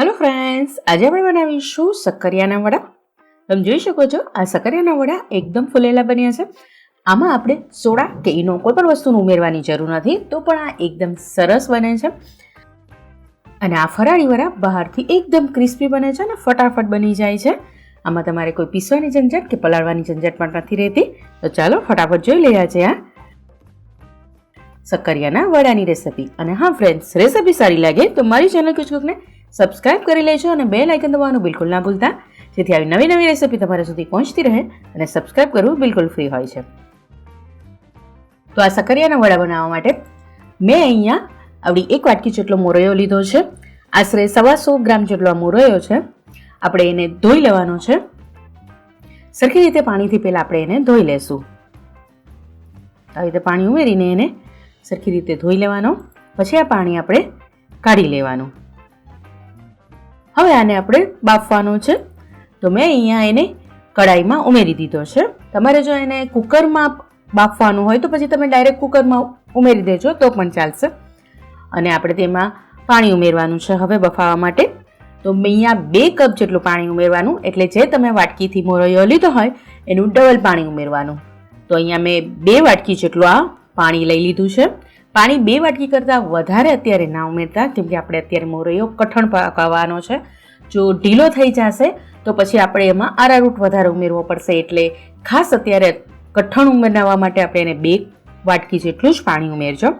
Hello friends આજે આપણે બનાવીશું સક્કરિયાના વડા. તમે જોઈ શકો છો, આ સક્કરિયાના વડા એકદમ ફૂલેલા બન્યા છે. આમાં આપણે સોડા કે ઈનો કોઈ પણ વસ્તુનું ઉમેરવાની જરૂર નથી, તો પણ આ એકદમ સરસ બને છે. અને આ ફરાળી વડા બહારથી એકદમ ક્રિસ્પી બને છે અને ફટાફટ બની જાય છે. આમાં તમારે કોઈ પીસવાની ઝંઝટ કે પલાળવાની ઝંઝટ પણ નથી રહેતી. તો ચાલો ફટાફટ જોઈ લઈએ છે આ સક્કરિયાના વડાની રેસિપી. અને હા ફ્રેન્ડ્સ રેસિપી સારી લાગે તો મારી ચેનલ કુચકુકને સબસ્ક્રાઇબ કરી લેજો અને બે લાઇકન દબાવવાનું બિલકુલ ના ભૂલતા. જેથી આવી નવી નવી રેસિપી તમારા સુધી પહોંચતી રહે અને સબસ્ક્રાઇબ કરવું બિલકુલ ફ્રી હોય છે. તો આ સકરિયાના વડા બનાવવા માટે મેં અહીંયા આવડી એક વાટકી જેટલો મોરૈયો લીધો છે. આશરે સવા સો ગ્રામ જેટલો આ મોરૈયો છે. આપણે એને ધોઈ લેવાનો છે. સરખી રીતે પાણીથી પહેલાં આપણે એને ધોઈ લેશું. આવી રીતે પાણી ઉમેરીને એને સરખી રીતે ધોઈ લેવાનો. પછી આ પાણી આપણે કાઢી લેવાનું. હવે આને આપણે બાફવાનો છે. તો મેં અહીંયા એને કડાઈમાં ઉમેરી દીધો છે. તમારે જો એને કુકરમાં બાફવાનું હોય તો પછી તમે ડાયરેક્ટ કુકરમાં ઉમેરી દેજો, તો પણ ચાલશે. અને આપણે તેમાં પાણી ઉમેરવાનું છે હવે બફાવા માટે. તો અહીંયા બે કપ જેટલું પાણી ઉમેરવાનું, એટલે જે તમે વાટકીથી મોરૈયો લીધો હોય, એનું ડબલ પાણી ઉમેરવાનું. તો અહીંયા મેં બે વાટકી જેટલું આ પાણી લઈ લીધું છે. પાણી બે વાટકી કરતાં વધારે અત્યારે ના ઉમેરતા, કેમ કે આપણે અત્યારે મોરૈયો કઠણ પકાવવાનો છે. જો ઢીલો થઈ જશે, તો પછી આપણે એમાં આરારૂટ વધારે ઉમેરવો પડશે. એટલે ખાસ અત્યારે કઠણ ઉમેરવા માટે આપણે એને બે વાટકી જેટલું જ પાણી ઉમેરજો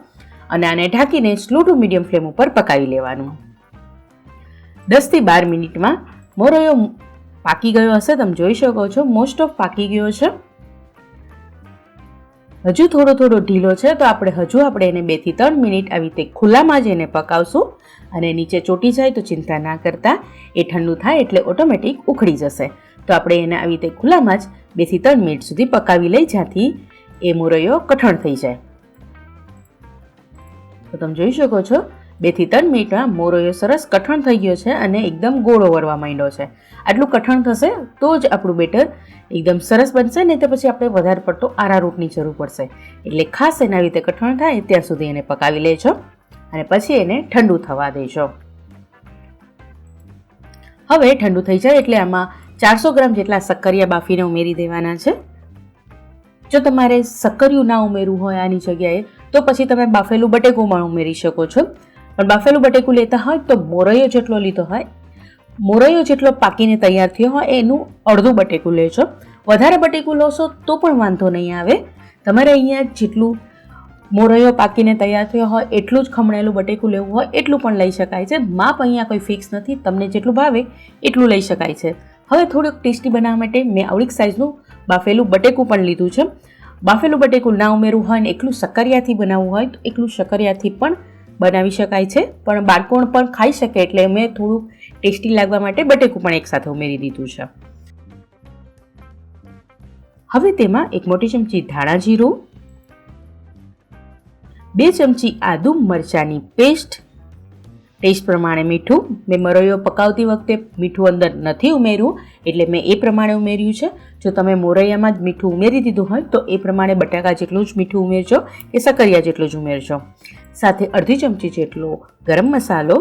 અને આને ઢાંકીને સ્લો ટુ મીડિયમ ફ્લેમ ઉપર પકાવી લેવાનું. દસથી બાર મિનિટમાં મોરૈયો પાકી ગયો હશે, તમે જોઈ શકો છો, મોસ્ટ ઓફ પાકી ગયો છે. હજુ થોડો થોડો ઢીલો છે, તો આપણે હજુ આપણે એને બેથી ત્રણ મિનિટ આવી રીતે ખુલ્લામાં જ એને પકાવશું. અને નીચે ચોટી જાય તો ચિંતા ના કરતા, એ ઠંડુ થાય એટલે ઓટોમેટિક ઉખડી જશે. તો આપણે એને આવી રીતે ખુલ્લામાં જ બેથી ત્રણ મિનિટ સુધી પકાવી લઈ, જ્યાંથી એ મોરૈયો કઠણ થઈ જાય. તો તમે જોઈ શકો છો બેથી ત્રણ મિનિટમાં મોરૈયો સરસ કઠણ થઈ ગયો છે અને એકદમ ગોળો વરવા માંડ્યો છે. આટલું કઠણ થશે તો જ આપણું બેટર એકદમ સરસ બનશે નહીં તો પછી આપણે વધારે પડતો આરારૂટની જરૂર પડશે. એટલે ખાસ એના રીતે કઠણ થાય ત્યાં સુધી એને પકાવી લેજો અને પછી એને ઠંડુ થવા દેજો. હવે ઠંડુ થઈ જાય એટલે આમાં ચારસો ગ્રામ જેટલા સક્કરિયા બાફીને ઉમેરી દેવાના છે. જો તમારે સક્કરિયું ના ઉમેરવું હોય આની જગ્યાએ, તો પછી તમે બાફેલું બટેકું પણ ઉમેરી શકો છો. પણ બાફેલું બટેકું લેતા હોય તો મોરૈયો જેટલો લીધો હોય, મોરૈયો જેટલો પાકીને તૈયાર થયો હોય, એનું અડધું બટેકું લેજો. વધારે બટેકું લોશો તો પણ વાંધો નહીં આવે. તમારે અહીંયા જેટલું મોરૈયો પાકીને તૈયાર થયો હોય, એટલું જ ખમણેલું બટેકું લેવું હોય, એટલું પણ લઈ શકાય છે. માપ અહીંયા કોઈ ફિક્સ નથી, તમને જેટલું ભાવે એટલું લઈ શકાય છે. હવે થોડુંક ટેસ્ટી બનાવવા માટે મેં આવડીક સાઇઝનું બાફેલું બટેકું પણ લીધું છે. બાફેલું બટેકું ના ઉમેરવું હોય ને, એકલું શકરિયાથી બનાવવું હોય તો એકલું શકરિયાથી પણ બનાવી શકાય છે. પણ બાળકો પણ ખાઈ શકે એટલે મેં થોડુંક ટેસ્ટી લાગવા માટે બટેકું પણ એકસાથે ઉમેરી દીધું છે. હવે તેમાં એક મોટી ચમચી ધાણા જીરું, બે ચમચી આદુ મરચાંની પેસ્ટ, ટેસ્ટ પ્રમાણે મીઠું. મેં મરૈયો પકાવતી વખતે મીઠું અંદર નથી ઉમેર્યું, એટલે મેં એ પ્રમાણે ઉમેર્યું છે. જો તમે મોરૈયામાં જ મીઠું ઉમેરી દીધું હોય, તો એ પ્રમાણે બટાકા જેટલું જ મીઠું ઉમેરજો કે સકરિયા જેટલું જ ઉમેરજો. સાથે અડધી ચમચી જેટલો ગરમ મસાલો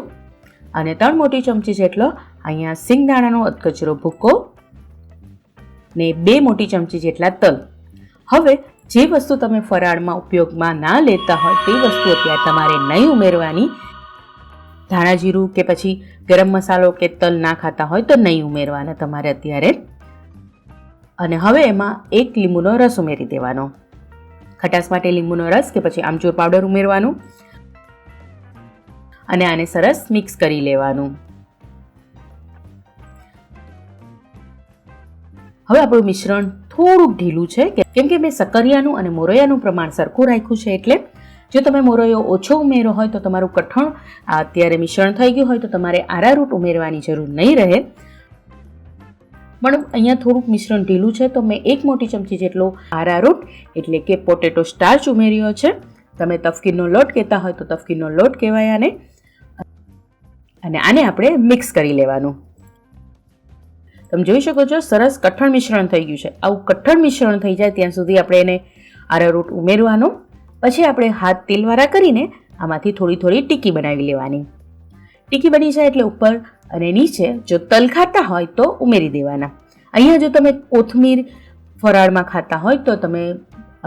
અને ત્રણ મોટી ચમચી જેટલો અહીંયા સિંગદાણાનો અધકચરો ભૂકો ને બે મોટી ચમચી જેટલા તલ. હવે જે વસ્તુ તમે ફરાળમાં ઉપયોગમાં ના લેતા હોય તે વસ્તુ અત્યારે તમારે નહીં ઉમેરવાની. ધાણા જીરું કે પછી ગરમ મસાલો કે તલ ના ખાતા હોય તો નહીં ઉમેરવાના તમારે અત્યારે. અને હવે એમાં એક લીંબુનો રસ ઉમેરી દેવાનો. ખટાશ માટે લીંબુનો રસ કે પછી આમચૂર પાવડર ઉમેરવાનું અને આને સરસ મિક્સ કરી લેવાનું. હવે આપણું મિશ્રણ થોડુંક ઢીલું છે કેમ કે મેં સક્કરિયાનું અને મોરૈયાનું પ્રમાણ સરખું રાખ્યું છે એટલે જો તમે મોરૈયો ઓછો ઉમેરો હોય તો તમારું કઠણ અત્યારે મિશ્રણ થઈ ગયું હોય તો તમારે આરારૂટ ઉમેરવાની જરૂર નહીં રહે. પણ અહીંયા થોડુંક મિશ્રણ ઢીલું છે, તો મેં એક મોટી ચમચી જેટલો આરારૂટ એટલે કે પોટેટો સ્ટાર્ચ ઉમેર્યો છે. તમે તફકીરનો લોટ કહેતા હોય તો તફકીરનો લોટ કહેવાય આને. અને આને આપણે મિક્સ કરી લેવાનું. તમે જોઈ શકો છો, સરસ કઠણ મિશ્રણ થઈ ગયું છે. આવું કઠણ મિશ્રણ થઈ જાય ત્યાં સુધી આપણે એને આરારૂટ ઉમેરવાનું. પછી આપણે હાથ તેલવાળા કરીને આમાંથી થોડી થોડી ટીકી બનાવી લેવાની. ટીકી બની જાય એટલે ઉપર અને નીચે જો તલ ખાતા હોય તો ઉમેરી દેવાના. અહીંયા જો તમે કોથમીર ફરાળમાં ખાતા હોય તો તમે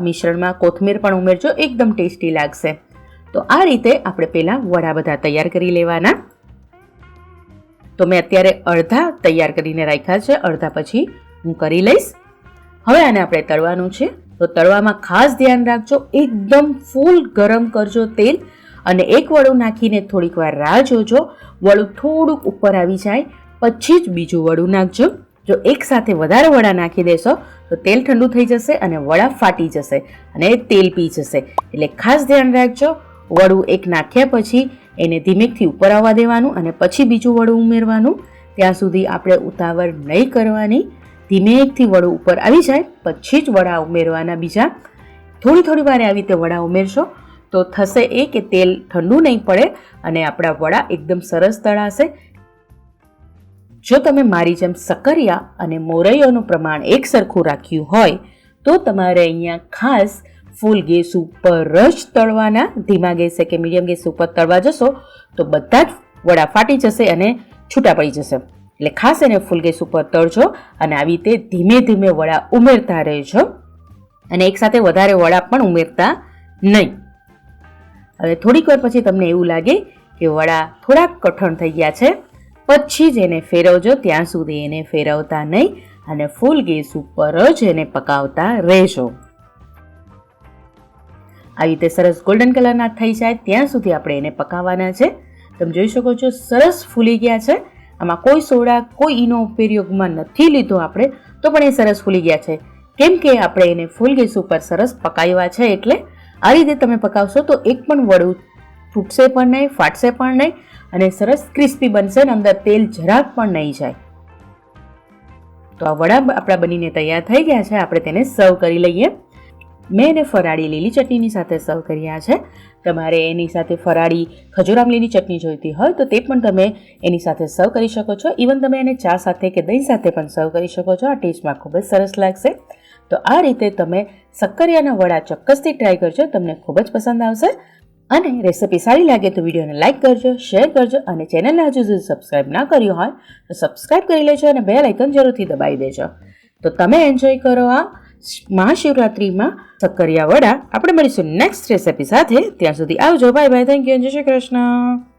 મિશ્રણમાં કોથમીર પણ ઉમેરજો, એકદમ ટેસ્ટી લાગશે. તો આ રીતે આપણે પહેલાં વડા બધા તૈયાર કરી લેવાના. તો મેં અત્યારે અડધા તૈયાર કરીને રાખ્યા છે, અડધા પછી હું કરી લઈશ. હવે આને આપણે તળવાનું છે. તો તળવામાં ખાસ ધ્યાન રાખજો, એકદમ ફૂલ ગરમ કરજો તેલ. અને એક વડું નાખીને થોડીક વાર રાહ જોજો. વડું થોડુંક ઉપર આવી જાય, પછી જ બીજું વડું નાખજો. જો એકસાથે વધારે વડા નાખી દેશો, તો તેલ ઠંડુ થઈ જશે અને વડા ફાટી જશે અને તેલ પી જશે. એટલે ખાસ ધ્યાન રાખજો, વડું એક નાખ્યા પછી એને ધીમેકથી ઉપર આવવા દેવાનું અને પછી બીજું વડું ઉમેરવાનું. ત્યાં સુધી આપણે ઉતાવળ નહીં કરવાની. ધીમેકથી વડું ઉપર આવી જાય, પછી જ વડા ઉમેરવાના બીજા. થોડી થોડી વારે આવી રીતે વડા ઉમેરશો. તો થશે એ કે તેલ ઠંડુ નહીં પડે અને આપણા વડા એકદમ સરસ તળાશે. જો તમે મારી જેમ સકરિયા અને મોરૈયોનું પ્રમાણ એક સરખું રાખ્યું હોય, તો તમારે અહીંયા ખાસ ફૂલ ગેસ ઉપર જ તળવાના, ધીમા ગેસે કે મીડિયમ ગેસ ઉપર તળવા જશો, તો બધા જ વડા ફાટી જશે અને છૂટા પડી જશે. એટલે ખાસ એને ફૂલ ગેસ ઉપર તળજો અને આવી રીતે ધીમે ધીમે વડા ઉમેરતા રહેજો. અને એકસાથે વધારે વડા પણ ઉમેરતા નહીં. હવે થોડીક વાર પછી તમને એવું લાગે કે વડા થોડાક કઠણ થઈ ગયા છે. પછી જ એને ફેરવજો, ત્યાં સુધી એને ફેરવતા નહીં અને ફૂલ ગેસ ઉપર જ એને પકાવતા રહેજો. આવી રીતે સરસ ગોલ્ડન કલરના થઈ જાય, ત્યાં સુધી આપણે એને પકાવવાના છે. તમે જોઈ શકો છો, સરસ ફૂલી ગયા છે. આમાં કોઈ સોડા, કોઈ ઈનો ઉપયોગમાં નથી લીધો આપણે, તો પણ એ સરસ ફૂલી ગયા છે. કેમ કે આપણે એને ફૂલ ગેસ ઉપર સરસ પકાવ્યા છે એટલે આ રીતે તમે પકાવશો તો એક પણ વડું તૂટશે પણ નહીં, ફાટશે પણ નહીં અને સરસ ક્રિસ્પી બનશે અને અંદર તેલ જરાક પણ નહીં જાય. તો આ વડા આપણા બનીને તૈયાર થઈ ગયા છે. આપણે તેને સર્વ કરી લઈએ. મેં એને ફરાળી લીલી ચટણીની સાથે સર્વ કર્યા છે. તમારે એની સાથે ફરાળી ખજૂર આમલીની ચટણી જોઈતી હોય તો તે પણ તમે એની સાથે સર્વ કરી શકો છો. ઇવન તમે એને ચા સાથે કે દહીં સાથે પણ સર્વ કરી શકો છો. આ ટેસ્ટમાં ખૂબ જ સરસ લાગશે. તો આ રીતે તમે સક્કરિયાના વડા ચોક્કસથી ટ્રાય કરજો, તમને ખૂબ જ પસંદ આવશે. અને રેસિપી સારી લાગે તો વિડીયોને લાઇક કરજો શેર કરજો અને ચેનલને હજુ સુધી સબસ્ક્રાઇબ ના કર્યું હોય તો સબસ્ક્રાઇબ કરી લેજો અને બે આઇકન જરૂરથી દબાવી દેજો. તો તમે એન્જોય કરો આ મહાશિવરાત્રિમાં સક્કરિયા વડા. આપણે મળીશું નેક્સ્ટ રેસિપી સાથે. ત્યાં સુધી આવજો. બાય બાય થેન્ક યુ જય શ્રી કૃષ્ણ.